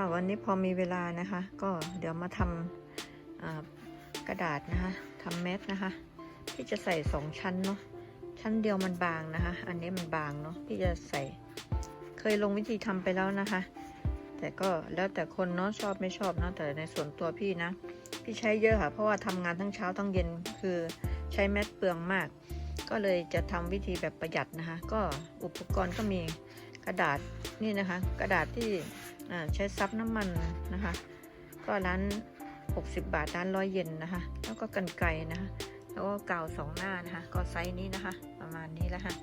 ค่ะวันนี้พอมีเวลานะคะ ก็เดี๋ยวมาทำกระดาษนะคะทำแมสนะคะ ที่จะใส่สองชั้นเนาะชั้นเดียวมันบางนะคะ อันนี้มันบางเนาะที่จะใส่เคยลงวิธีทำไปแล้วนะคะ แต่ก็แล้วแต่คนเนาะชอบไม่ชอบเนาะแต่ในส่วนตัวพี่นะ พี่ใช้เยอะค่ะ เพราะว่าทำงานทั้งเช้าทั้งเย็นคือใช้แมสเปลืองมาก ก็เลยจะทำวิธีแบบประหยัดนะคะ ก็อุปกรณ์ก็มีกระดาษนี่นะคะ กระดาษที่ ใช้ซับน้ำมันนะคะ ก็ร้าน 60 บาทร้านร้อยเยนนะคะ แล้วก็กันไกรนะคะ แล้วก็กาวสองหน้านะคะ ก็ไซส์นี้นะคะ ประมาณนี้แล้วค่ะ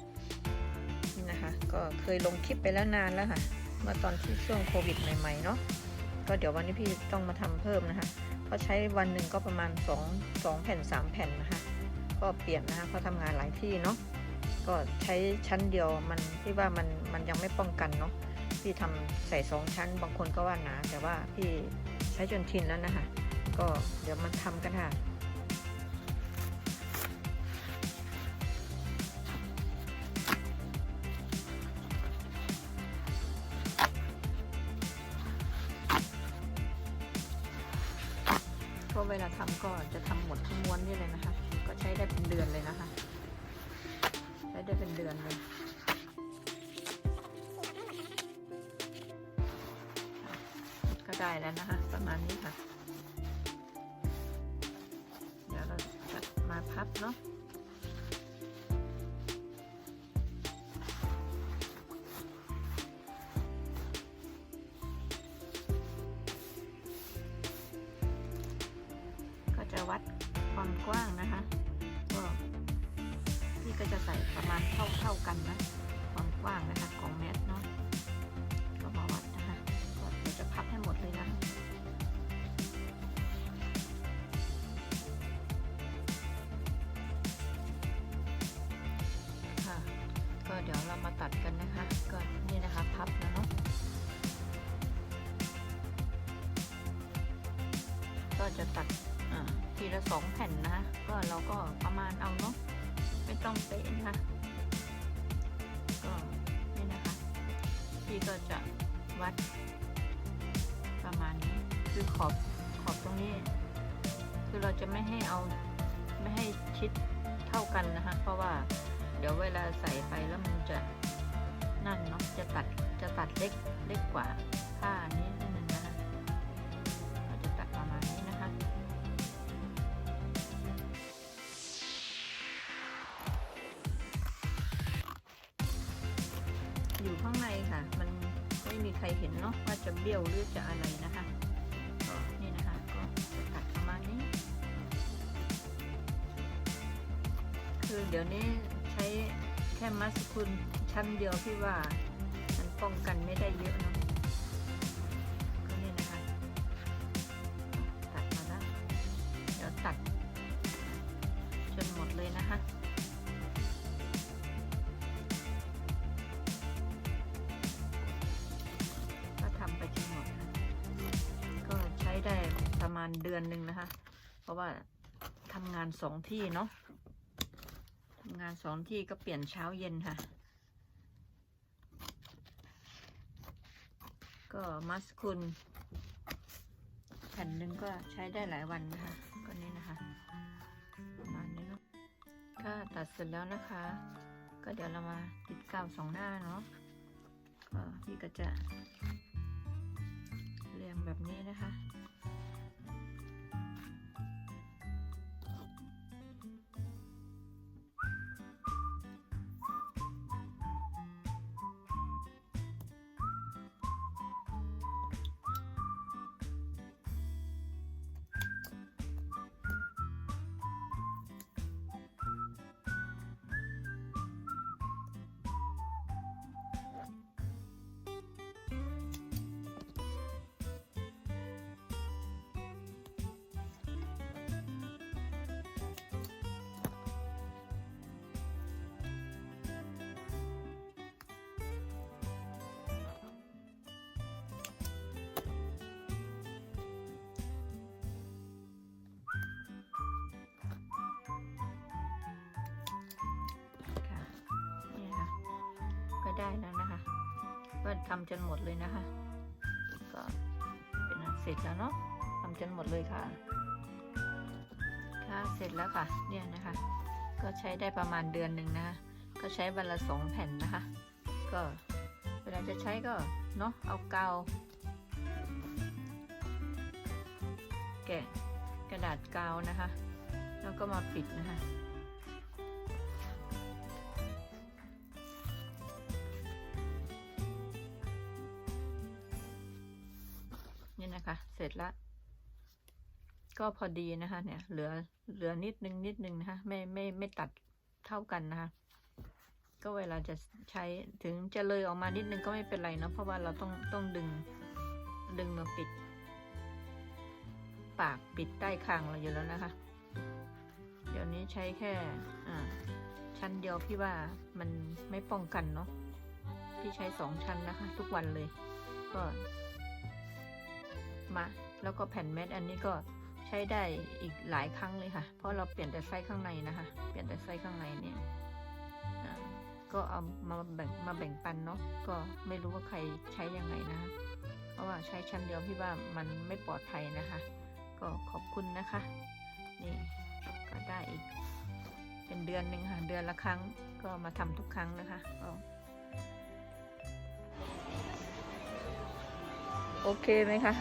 นี่นะคะ ก็เคยลงคลิปไปแล้วนานแล้วค่ะ เมื่อตอนที่ช่วงโควิดใหม่ๆเนาะก็เดี๋ยววันนี้พี่ต้องมาทำเพิ่มนะคะเพราะใช้วันหนึ่งก็ประมาณ2 2แผ่น 3 แผ่นนะคะ ก็เปลี่ยนนะคะเพราะทำงานหลายที่เนาะก็ใช้ชั้นเดียวมันพี่ว่ามันมันยังไม่ป้องกันเนาะ พี่ทำใส่สองชั้น บางคนก็ว่าหนา แต่ว่าพี่ใช้จนชินแล้วนะคะก็เดี๋ยวมาทำกันค่ะก็เวลาทำก็จะทำหมดทั้งม้วนนี่เลยนะคะ ก็ใช้ได้เป็นเดือนเลยนะคะ ใช้ได้เป็นเดือนเลย ได้แล้วนะคะ ประมาณนี้ค่ะ เดี๋ยวเราจะมาพับเนาะก็จะวัดความกว้างนะคะก็พี่ก็จะใส่ประมาณเท่าๆกันนะ ความกว้างนะคะของแมสเนาะ ตัดกันนะคะ ก็นี่นะคะพับนะเนาะก็จะตัดอ่าทีละสองแผ่นนะคะก็เราก็ประมาณเอาเนาะไม่ต้องเป๊ะนะคะก็นี่นะคะพี่ก็จะวัดประมาณนี้คือขอบขอบตรงนี้ คือเราจะไม่ให้เอาไม่ให้ชิดเท่ากันนะคะเพราะว่าเดี๋ยวเวลาใส่ไปแล้วมันจะ นั่นเนาะจะตัดจะตัดเล็กเล็กกว่าผ้านี้นิดนึงนะคะเราจะตัดประมาณนี้นะคะอยู่ข้างในค่ะ มันไม่มีใครเห็นเนาะว่าจะเบี้ยวหรือจะอะไรนะคะก็นี่นะคะก็จะตัดประมาณนี้ คือเดี๋ยวนี้ใช้แค่มัสคุน ชั้นเดียวพี่ว่ามันป้องกันไม่ได้เยอะเนาะก็นี่นะคะ ตัดมาแล้วเดี๋ยวตัด จนหมดเลยนะคะก็ทำไปจนหมดนะก็ใช้ได้ประมาณเดือนหนึ่งนะคะ เพราะว่าทำงานสองที่เนาะทำงานสองที่ก็เปลี่ยนเช้าเย็นค่ะ ก็มัสคุนแผ่นหนึ่งก็ใช้ได้หลายวันนะคะ ก็นี่นะคะประมาณนี้เนาะก็ตัดเสร็จแล้วนะคะ ก็เดี๋ยวเรามาติดกาวสองหน้าเนาะก็พี่ก็จะเรียงแบบนี้นะคะ ได้แล้วนะคะก็ทำจนหมดเลยนะคะ ก็เป็นเสร็จแล้วเนาะทำจนหมดเลยค่ะค่ะเสร็จแล้วค่ะเนี่ยนะคะ ก็ใช้ได้ประมาณเดือนหนึ่งนะคะก็ใช้วันละสองแผ่นนะคะ ก็เวลาจะใช้ก็เนาะเอากาวแกะกระดาษกาวนะคะ แล้วก็มาปิดนะคะ นะคะ เสร็จแล้วก็พอดีนะคะเนี่ย เหลือเหลือนิดนึงนิดนึงนะคะไม่ไม่ไม่ตัดเท่ากันนะคะ ก็เวลาจะใช้ถึงจะเลยออกมานิดนึงก็ไม่เป็นไรเนอะเพราะว่าเราต้องต้องดึงดึงมาปิด ปากปิดใต้คางเราอยู่แล้วนะคะ เดี๋ยวนี้ใช้แค่อ่าชั้นเดียวพี่ว่ามันไม่ป้องกันเนาะพี่ใช้สองชั้นนะคะ ทุกวันเลย ก็ มา แล้วก็แผ่นแมทอันนี้ก็ใช้ได้อีกหลายครั้งเลยค่ะ เพราะเราเปลี่ยนแต่ไส้ข้างในนะคะ เปลี่ยนแต่ไส้ข้างในเนี่ยก็เอามาแบ่งมาแบ่งปันเนาะ ก็ไม่รู้ว่าใครใช้ยังไงนะคะเพราะว่าใช้ชั้นเดียวพี่ว่ามันไม่ปลอดภัยนะคะ ก็ขอบคุณนะคะ นี่ก็ได้อีก เป็นเดือนหนึ่งค่ะ เดือนละครั้ง ก็มาทำทุกครั้งนะคะก็โอเคไหมคะ